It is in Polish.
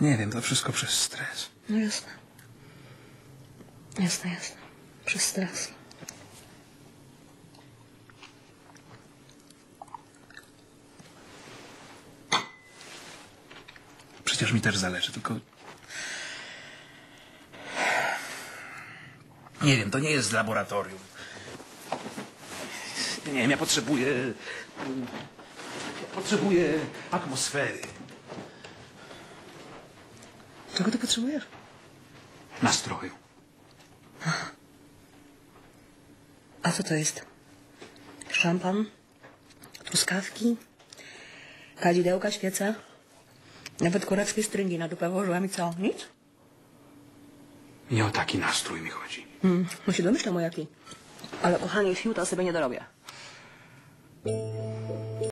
Nie wiem, to wszystko przez stres. No jasne. Jasne, jasne. Przez stres. Przecież mi też zależy, tylko... Nie wiem, to nie jest laboratorium. Nie wiem, ja potrzebuję... Ja potrzebuję atmosfery. Czego ty potrzebujesz? Nastroju. A co to jest? Szampan? Truskawki? Kadzidełka, świece? Nawet kureckie stringi na dupę włożyłam i co? Nic? Nie o taki nastrój mi chodzi. Mm, no się domyślam o jaki. Ale kochanie, fiuta sobie nie dorobię.